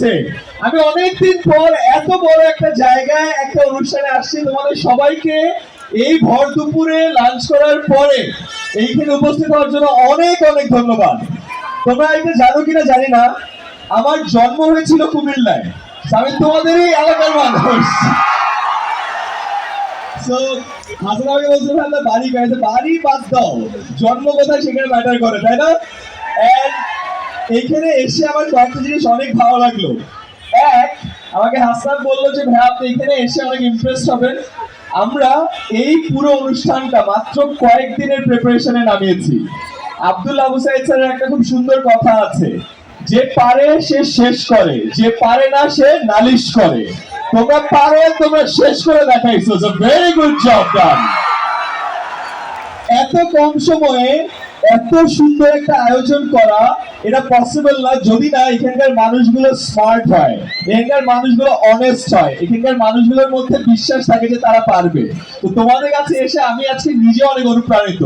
লাগছে আমি অনেকদিন পর এত বড় একটা জায়গায় একটা অনুষ্ঠানে আসছি, তোমাদের সবাইকে এই ভর দুপুরে লাঞ্চ করার পরে এইখানে উপস্থিত হওয়ার জন্য অনেক অনেক ধন্যবাদ। তোমরা এটা জানো কিনা জানি না। আমার জন্ম হয়েছিল কুমিল্লায়। আমি তোমাদেরই এলাকার মানুষ। বাড়ি বাড়ি বাদ দাও। জন্ম কোথায় সেখানে ম্যাটার করে, তাই না? এইখানে এসে আমার কয়েকটা জিনিস অনেক ভালো লাগল। এক, আমাকে হাসান বলল যে ভাই আপনি এখানে এসে অনেক ইমপ্রেস হবেন। আমরা এই পুরো অনুষ্ঠানটা মাত্র কয়েকদিনের প্রিপারেশনে নামিয়েছি। আব্দুল আবু সাইদ স্যারের একটা খুব সুন্দর কথা আছে। যে পারে সে শেষ করে, যে পারে না সে নালিশ করে। তোমরা পারো তোমরা শেষ করে দেখাইছো। ভেরি গুড জব ডান এত কম সময়ে এত সুন্দর একটা আয়োজন করা, এটা পসিবল না, যদি না এখানকার মানুষগুলো স্মার্ট হয়। এখানকার মানুষগুলো অনেস্ট হয়। এখানকার মানুষগুলোর মধ্যে বিশ্বাস থাকে যে তারা পারবে। তো তোমাদের কাছে এসে আমি আজকে নিজে অনেক অনুপ্রাণিত।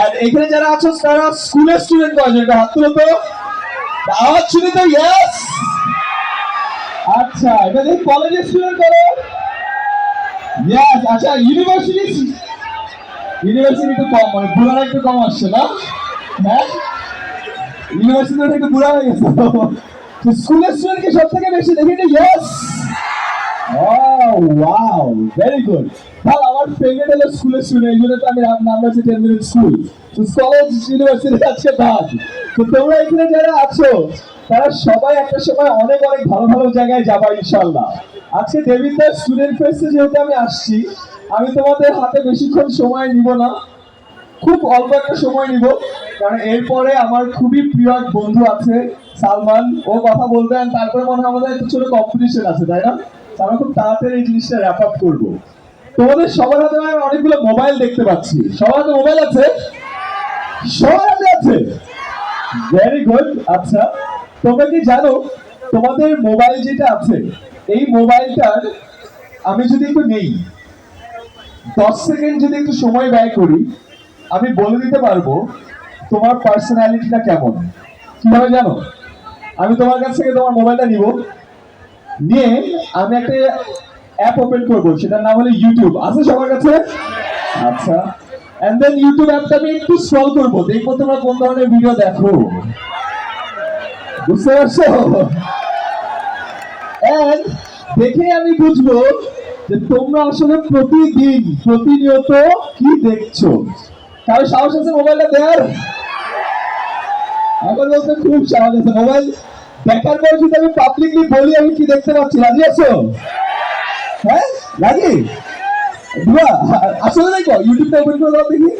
আর এখানে যারা আছো, তারা স্কুলের স্টুডেন্ট কয়জন একটা হাত তুলো তো। আওয়াজ শুনি তো ইয়েস আচ্ছা এটা দেখি কলেজের স্টুডেন্ট করো? ইয়েস আচ্ছা ইউনিভার্সিটি ইউনিভার্সিটি একটু কম মানে বুড়ারা একটু কম আসছে, না? হ্যাঁ? ইউনিভার্সিটি একটু বুড়া হয়ে গেছে স্কুলের স্টুডেন্টকে সব থেকে বেশি দেখি যে ইয়েস ওয়াও ভেরি গুড ভালো আমার ফেভারিট হলো স্কুলের স্টুডেন্ট এই জন্য তো আমি নাম রাখছি টেন মিনিট স্কুল তো কলেজ ইউনিভার্সিটি আজকে বাদ। তো তোমরা এখানে যারা আছো, তারা সবাই একটা সময় অনেক অনেক ভালো ভালো জায়গায় যাবা ইনশাল্লাহ আজকে দেবিদ্যার স্টুডেন্ট ফেস্টে যেহেতু আমি আসছি আমি তোমাদের হাতে বেশিক্ষণ সময় নিব না। খুব অল্প একটা সময় নিব। কারণ এরপরে আমার খুবই প্রিয় এক বন্ধু আছে, সালমান। ও কথা বলবে and তারপরে মনে হয় আমাদের একটা ছোট কম্পিটিশন আছে, তাই না? আমরা খুব তাড়াতাড়ি এই জিনিসটা র্যাপ আপ করব। তোমাদের সবার হাতে আমি অনেকগুলো মোবাইল দেখতে পাচ্ছি। সবার হাতে মোবাইল আছে? সবার হাতে আছে? ভেরি গুড আচ্ছা তোমরা কি জানো, তোমাদের মোবাইল যেটা আছে, এই মোবাইলটার আমি যদি একটু নেই দশ সেকেন্ড যদি একটু সময় ব্যয় করি, আমি বলে দিতে পারব তোমার পার্সোনালিটিটা কেমন। কীভাবে জানো? আমি তোমার কাছ থেকে তোমার মোবাইলটা নিব। নিয়ে আমি একটা অ্যাপ ওপেন করব, সেটার নাম হলো ইউটিউব আছে সবার কাছে? আচ্ছা। এন্ড দেন ইউটিউব অ্যাপটা আমি একটু স্ক্রল করব, দেখব তোমরা কোন ধরনের ভিডিও দেখো। বুঝতে পারছ? And দেখে আমি বুঝব যে তোমরা আসলে প্রতিদিন, প্রতিনিয়ত কি দেখছ? কারও সাহস আছে মোবাইলটা দেয়ার আমার বলতে খুব সাহস আছে। মোবাইল দেখার পর যদি আমি পাবলিকলি বলি, আমি কি দেখতে পাচ্ছি? রাজি আছো? হ্যাঁ? রাজি? আসলে দেখো ইউটিউবটা ওপেন করে দেখি।